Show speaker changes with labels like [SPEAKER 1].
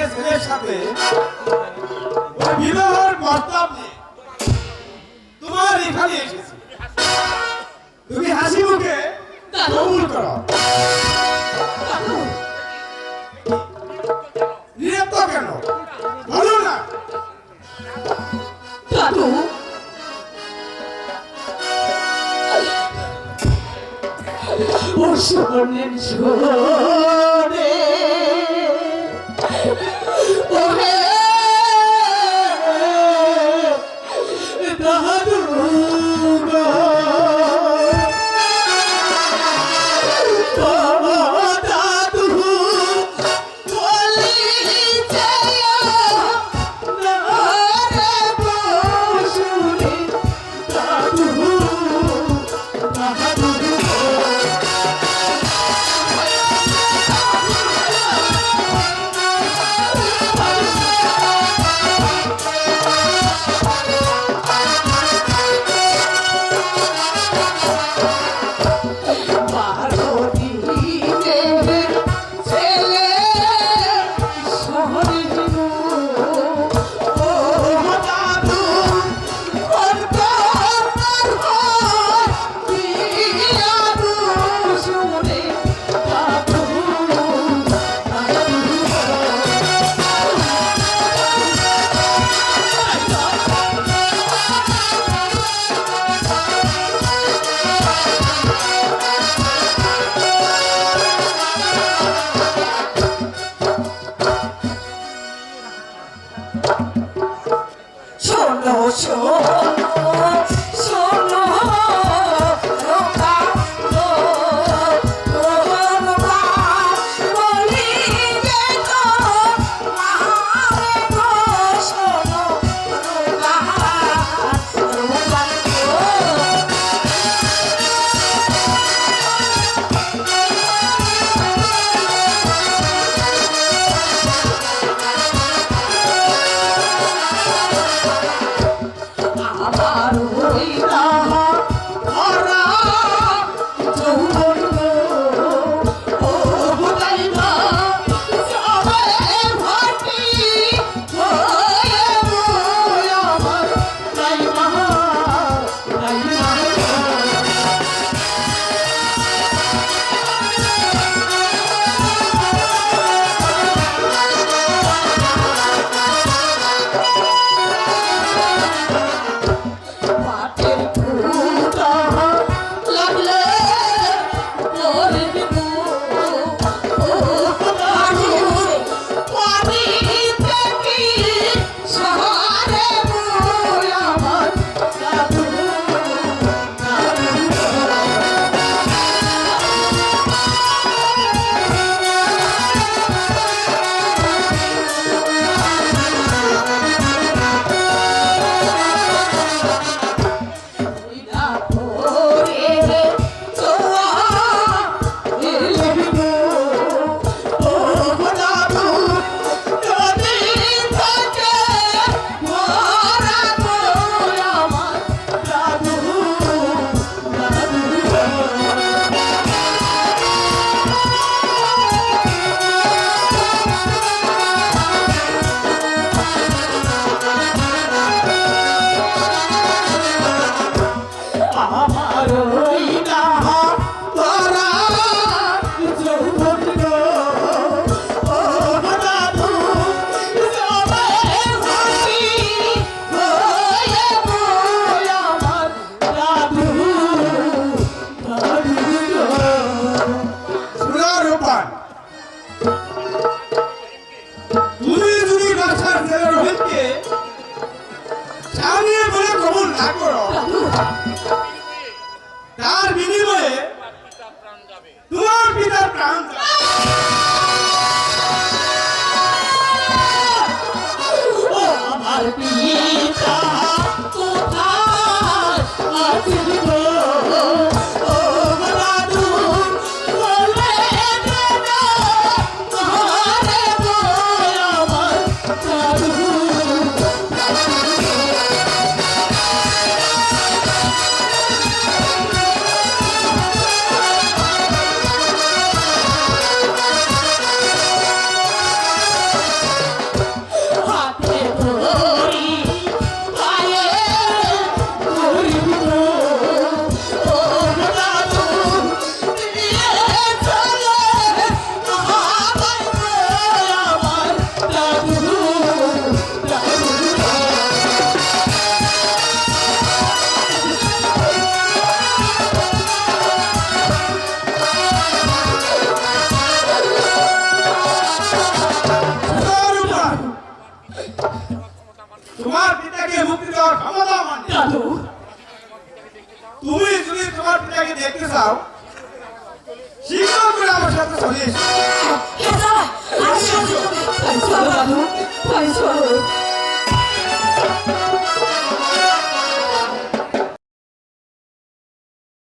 [SPEAKER 1] যে ছেলের সাথে ওই বিবাহের প্রস্তাব নিয়ে তোমার এখানে এসেছি। তুমি হাসি মুখে কবুল করো। নিরপ্ত কেন? বলো না।
[SPEAKER 2] দাদু। ও সুবর্ণের ঝরে
[SPEAKER 3] শোনো
[SPEAKER 2] শোনো। তাহার
[SPEAKER 1] বলছে চা নিয়ে বলে কবুল না করো। তার বিনিময়ে তোমার পিতার প্রাণ যাবে। তোমার পিতাকে মুক্তি দেওয়ার ক্ষমতা আমার
[SPEAKER 2] দাদু।
[SPEAKER 1] তুমি যদি তোমার পিতাকে দেখতে চাও শীঘ্র করে আমার সাথে চলে